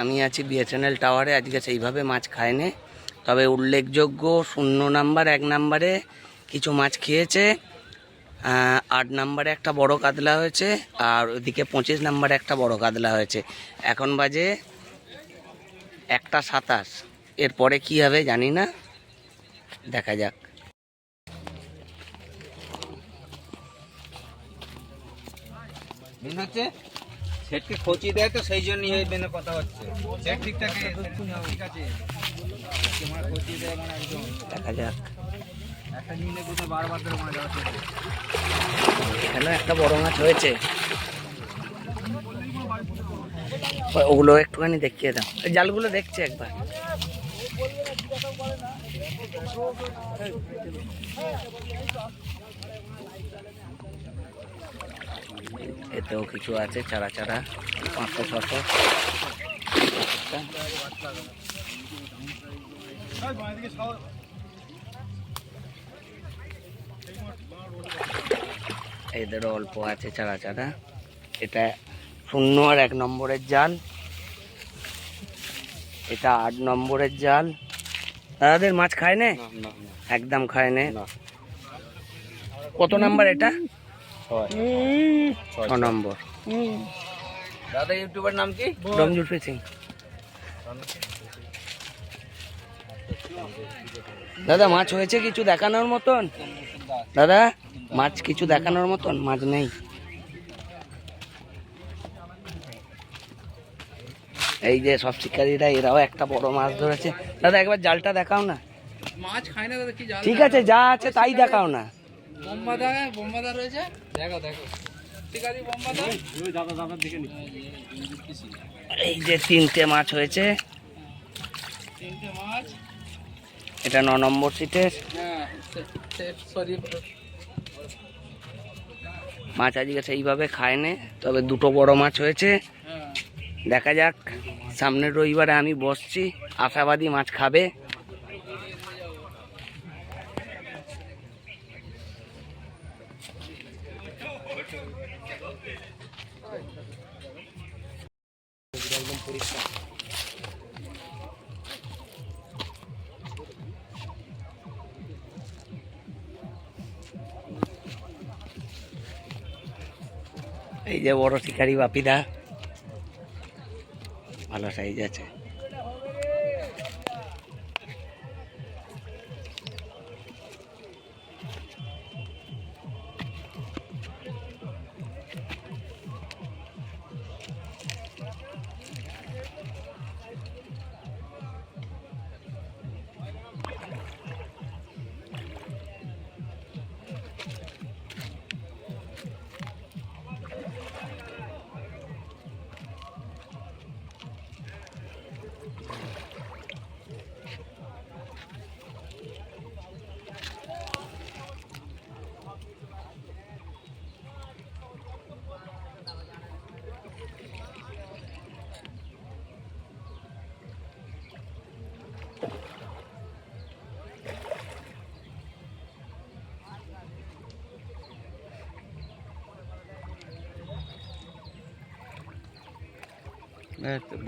আমি আছি বিএসএনএল টাওয়ারে আজকে সেইভাবে মাছ খায়নি। তবে উল্লেখযোগ্য, শূন্য নাম্বার, এক নাম্বারে কিছু মাছ খেয়েছে আট নাম্বারে একটা বড় কাতলা হয়েছে, আর ওইদিকে পঁচিশ নাম্বারে একটা বড় কাতলা হয়েছে। এখন বাজে একটা সাতাশ। এরপরে কি হবে জানি না। দেখা যাক। হচ্ছে? সেটকে খচি দেয় তো সেই জন্যই এই মেনে কথা হচ্ছে। সেট ঠিক আছে। তোমার খচি দেয় মানে একদম। দেখা যাক। একটা নিলে কোথাও বারবার ধরে মানে যাচ্ছে এখানে একটা বড় মাছ হয়েছে? ওগুলো একটুখানি দেখিয়ে দাও। জালগুলো দেখছে একবার। এতেও কিছু আছে চারা চারা পাঁচশো ছশো। এদেরও অল্প আছে চারা চারা। এটা শূন্য আর এক নম্বরের জাল। এটা আট নম্বরের জাল। দাদাদের মাছ খায় না? একদম খায় না। কত নাম্বার এটা? ছ নম্বর। দাদা ইউটিউবের নাম কি? রমজুর ফিসিং দাদা মাছ হয়েছে কিছু দেখানোর মতন? দাদা মাছ কিছু দেখানোর মতন? মাছ নেই। এই যে সব শিকারীরা এরাও একটা বড় মাছ ধরেছে। দাদা একবার জালটা দেখাও না। মাছ খায় না দাদা কি জাল ঠিক আছে যা আছে তাই দেখাও না। বোম্বাদা বোম্বাদা রয়েছে? দেখো দেখো। ঠিক আছে বোম্বাদা দাদা দাদার দিকে এই যে তিনটে মাছ হয়েছে। তিনটে মাছ এটা ন নম্বর সিটের। হ্যাঁ সরি। মাছ আজকে সেইভাবে খায় নে তবে দুটো বড় মাছ হয়েছে। হ্যাঁ। দেখা যাক সামনের রবিবারে আমি বসছি আশাবাদী মাছ খাবে। এই যে বড় শিকারি বাপিদা। ভালো সাইজ আছে।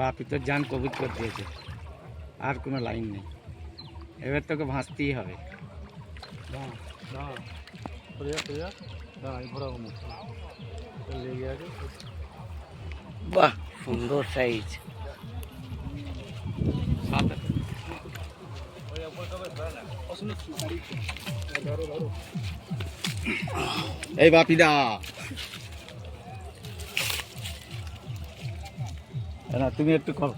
বাপি তোর যান কবুত করে দিয়েছে। আর কোনো লাইন নেই। এবার তোকে ভাসতেই হবে। বাহ সুন্দর সাইজ এই বাপিদা। না তুমি একটু করো।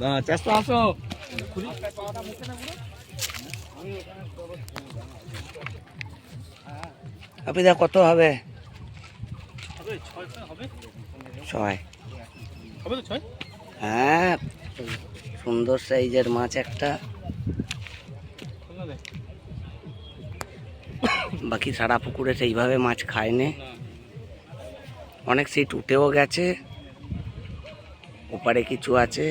না চেষ্টা আসো। বাপিদা কত হবে? ছয়। হ্যাঁ সুন্দর সাইজের মাছ একটা। বাকি সারা পুকুরে সেইভাবে মাছ খায়নি। অনেক সিট উঠেও গেছে। ওপারে কিছু আছে,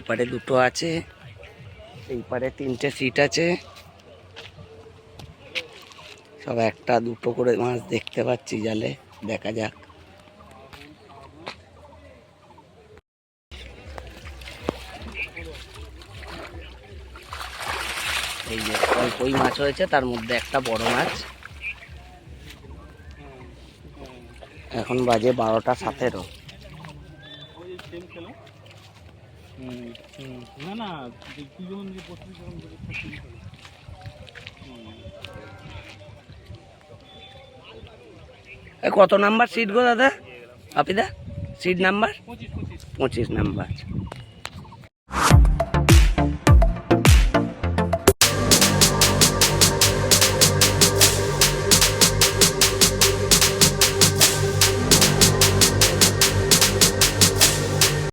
এপারে দুটো আছে এই পারে তিনটে সিট আছে। সব একটা দুটো করে মাছ দেখতে পাচ্ছি জালে, দেখা যাক। এই যে অল্পই মাছ হয়েছে, তার মধ্যে একটা বড় মাছ। এখন বাজে বারোটা সাতেরো। না না তুই যখন বসবি তখন এ, কত নাম্বার সিট গো দাদা? আপিদা সিট নাম্বার? পঁচিশ নাম্বার।